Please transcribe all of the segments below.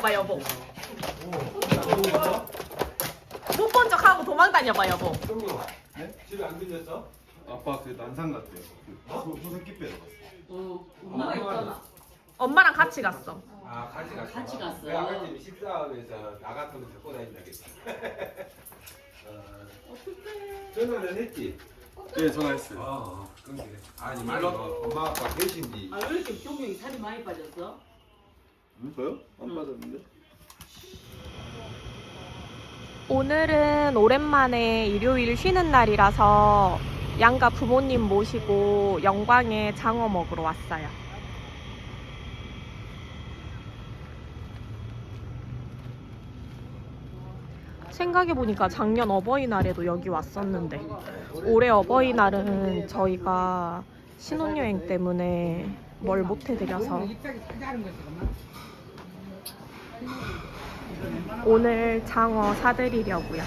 다녀봐 여보. 못 본 척하고 도망 다녀봐 여보. 네? 집에 안 들렸어? 아빠 그 난상 갔대요. 그 소, 소새끼 빼러 갔어요. 어, 엄마가 있잖아. 엄마랑 같이 갔어. 아 같이 갔어. 같이 갔어. 왜 아까 집에 식사하면서 나갔던 거 데리고 다닌다겠어. 어, 전화는 했지. 네, 전화했어요. 어, 그럼 그래. 아니 말로 엄마 아빠 계신지. 아, 왜 이렇게 종명이 살이 많이 빠졌어? 음, 저요? 안 응. 빠졌는데? 오늘은 오랜만에 일요일 쉬는 날이라서 양가 부모님 모시고 영광에 장어 먹으러 왔어요. 생각해보니까 작년 어버이날에도 여기 왔었는데 올해 어버이날은 저희가 신혼여행 때문에 뭘 못해드려서 오늘 장어 사드리려고요.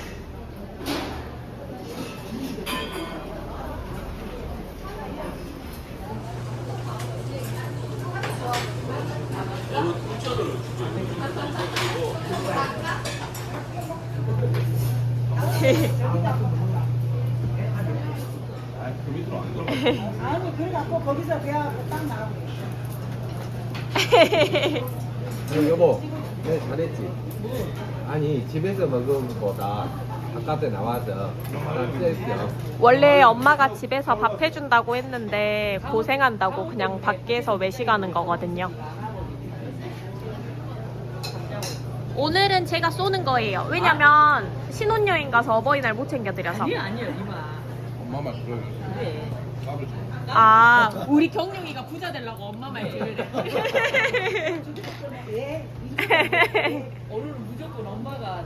아니 그래 갖고 거기서 그냥 딱 나가고 응, 여보, 네 잘했지. 아니 집에서 먹은 것보다 바깥에 나와서 바람 쐬서 원래 엄마가 집에서 밥 해준다고 했는데 고생한다고 그냥 밖에서 외식하는 거거든요. 오늘은 제가 쏘는 거예요. 왜냐면 신혼여행 가서 어버이날 못 챙겨드려서. 아니야, 아니야, 이마. 엄마 말 들어요. 그래. 아, 우리 경룡이가 부자 되려고 엄마 말 들으래. 예 오늘은 무조건 엄마가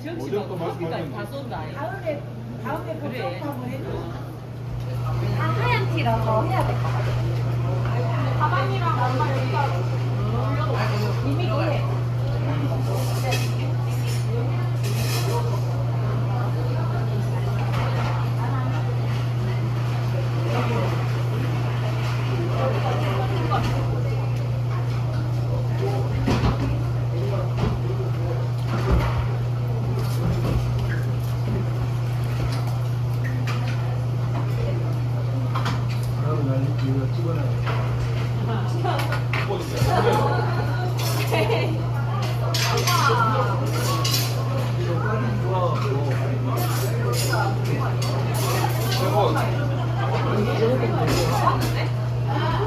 어제부터 지역시하고 커피까지 말씀하셨는데. 다 쏜다. 다음에 다음에 그래. 그쪽 한번 해줘 아, 하얀 티라서 해야 될 것 같아. 가방이랑 엄마 여기가 이미 그래.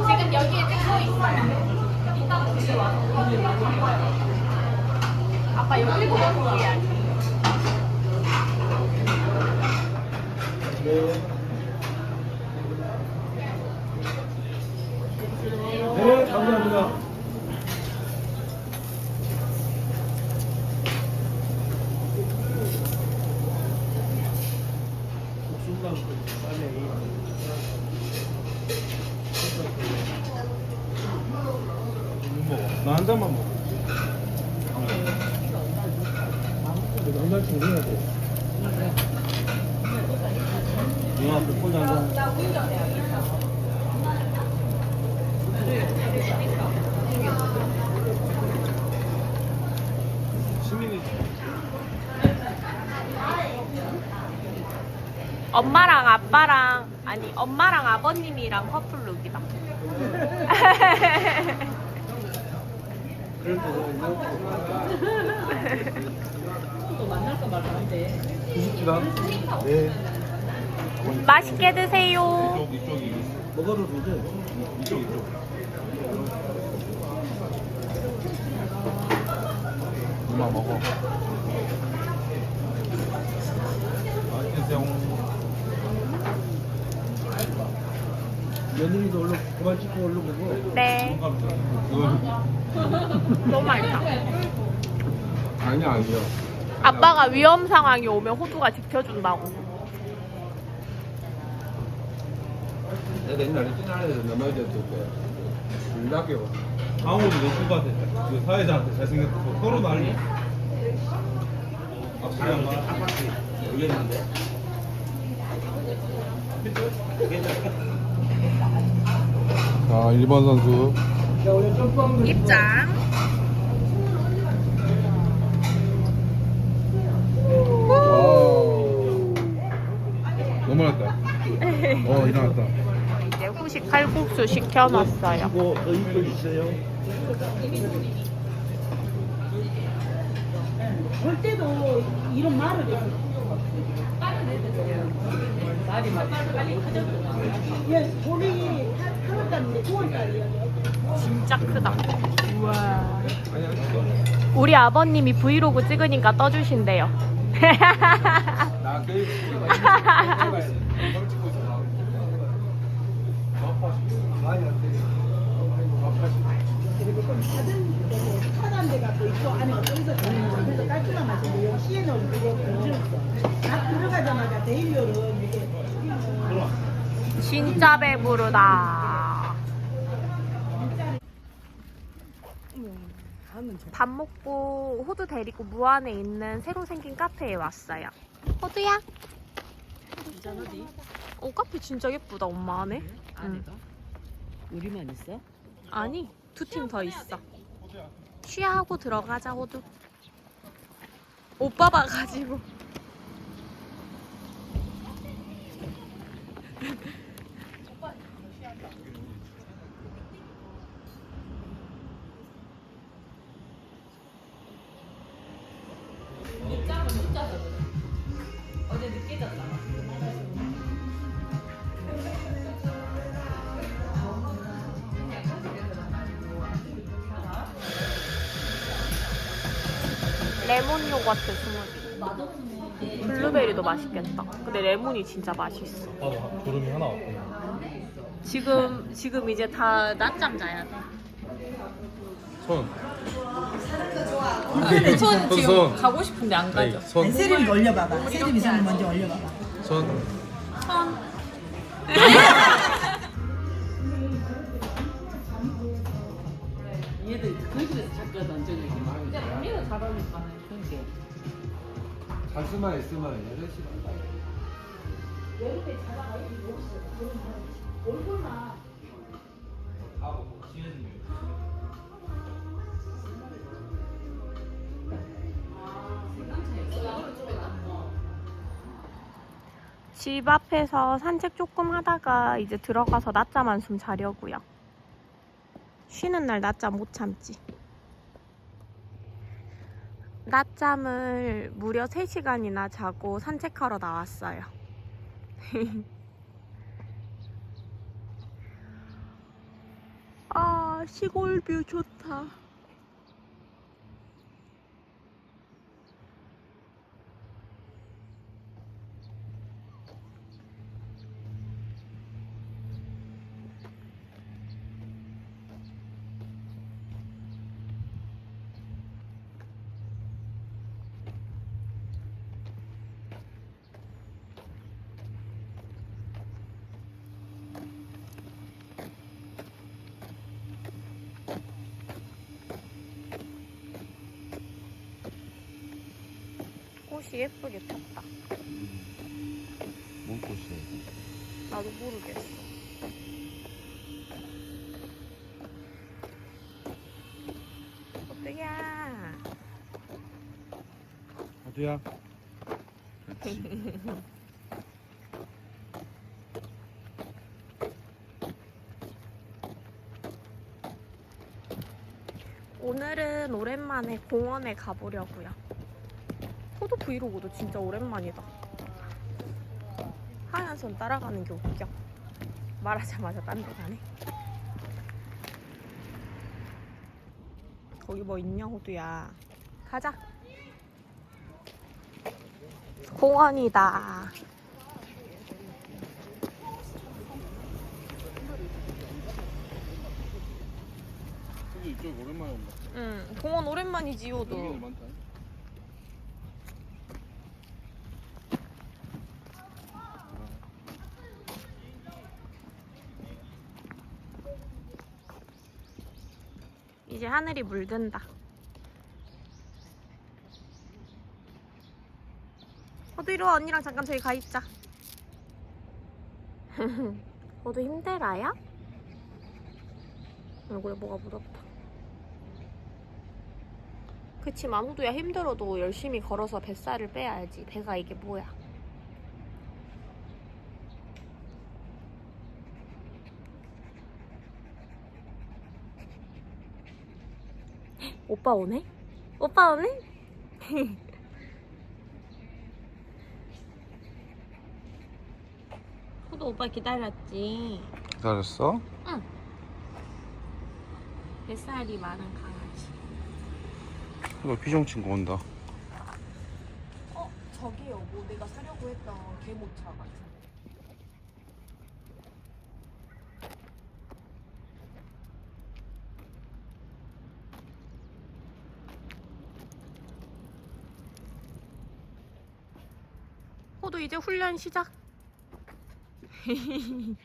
지금 여기에 찍고 있어요. 이따가 집에 와서 아빠 여기 일곱 번 해야지. 네, 감사합니다. 나한 잔만 먹어. 한 잔씩 해야 돼. 누나 뽀뽀 한 잔. 시민이 엄마랑 아빠랑 아니 엄마랑 아버님이랑 커플룩이다. 또 만날까 말까 한데. 주식지가 네. 맛있게 드세요. 먹어도 되죠? 이쪽 이쪽. 먹어. 며느리도 얼른 그만 찍고 얼른 먹어. 네, 너무 맛있다. 아니야 아니야. 아빠가 위험 상황이 오면 호두가 지켜준다고. 내가 옛날에 찐하에서 넘어졌을 때 불닭이요. 강호도 외국한테 그 사회자한테 잘생겼고 서로 난리. 아, 그냥 막 모르겠는데. 자 1번 선수 입장. 너무 많았다 어 일어났다 이제 후식 칼국수 시켜놨어요. 이거 더 이거 있어요? 볼 때도 이런 말을 해. 말이 막 빨리. 예, 봄이 8월달인데 9월달이에요. 진짜 크다. 우와. 우리 아버님이 브이로그 찍으니까 떠주신대요. 진짜 배부르다. 밥 먹고 호두 데리고 무안에 있는 새로 생긴 카페에 왔어요. 호두야? 괜찮으지? 어 카페 진짜 예쁘다 엄마 안에. 안에가? 우리만 있어? 아니 두 팀 더 있어. 취하고 들어가자 호두. 오빠 봐가지고. 레몬 요거트 스무디. 블루베리도 맛있겠다. 근데 레몬이 진짜 맛있어. 봐봐 졸음이 하나 없구나 지금 지금 이제 다 낮잠 자야 돼. 손 근데 손 지금 손. 가고 싶은데 안 가죠. 손. 세림이 올려봐봐. 세림이 손을 먼저 올려봐봐. 손. 손. 자수만 있으면 8시 반. 집 앞에서 산책 조금 하다가 이제 들어가서 낮잠 한숨 자려고요. 쉬는 날 낮잠 못 참지. 낮잠을 무려 3시간이나 자고 산책하러 나왔어요. 아, 시골 뷰 좋다. 꽃이 예쁘게 폈다. 뭔 꽃이야 나도 모르겠어. 어떡야. 그렇지 오늘은 오랜만에 공원에 가보려고요. 포도 브이로그도 진짜 오랜만이다. 하얀 손 따라가는 게 웃겨. 말하자마자 딴 데 가네. 거기 뭐 있냐 호두야. 가자. 공원이다. 이쪽 오랜만에 온다 응, 공원 오랜만이지 호두. 여기는 많다 이제 하늘이 물든다. 호두 이리 와 언니랑 잠깐 저기 가 있자. 호두 힘들어요? 얼굴에 뭐가 묻었다. 그치만 호두야 힘들어도 열심히 걸어서 뱃살을 빼야지. 배가 이게 뭐야? 오빠 오네? 오빠 오네? 호두 오빠 기다렸지. 기다렸어? 뱃살이 많은 강아지. 너 피정 친구 온다. 어, 저기요. 뭐 내가 사려고 했던 개모차 같은. 훈련 시작.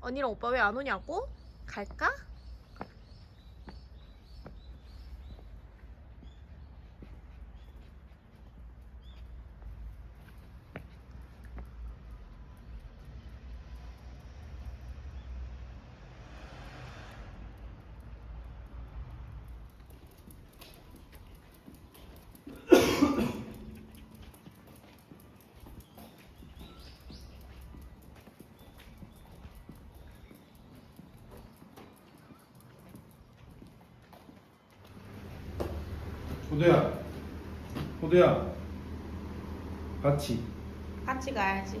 언니랑 오빠 왜 안 오냐고? 갈까? 호두야. 호두야. 같이. 같이 가야지.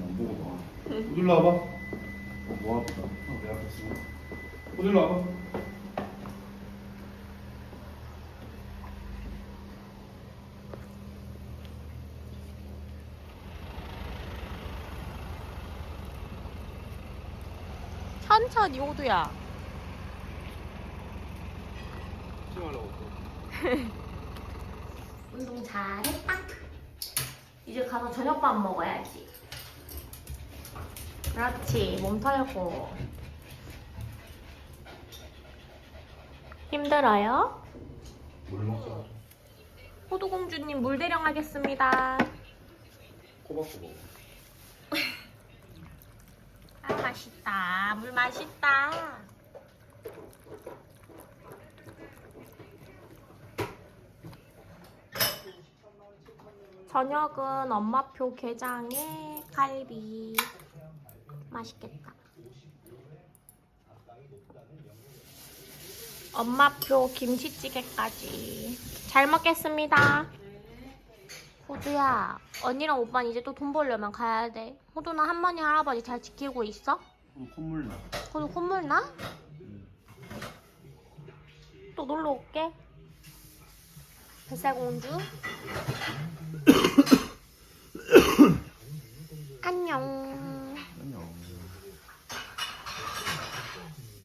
안 보고 봐. 호두 일로 와봐. 뭐 아프다. 어, 내 앞에 있어. 호두 일로 와봐. 천천히 호두야. 운동 잘했다. 이제 가서 저녁밥 먹어야지. 그렇지, 몸 털고. 힘들어요? 물 먹자. 호두공주님 물 대령하겠습니다. 꼬박꼬박. 아, 맛있다. 물 맛있다. 저녁은 엄마표 게장에 갈비. 맛있겠다. 엄마표 김치찌개까지. 잘 먹겠습니다. 호두야, 언니랑 오빠는 이제 또 돈 벌려면 가야 돼. 호두는 할머니, 할아버지 잘 지키고 있어? 어, 콧물 나. 호두 콧물 나? 또 놀러 올게. 뱃살공주. 안녕.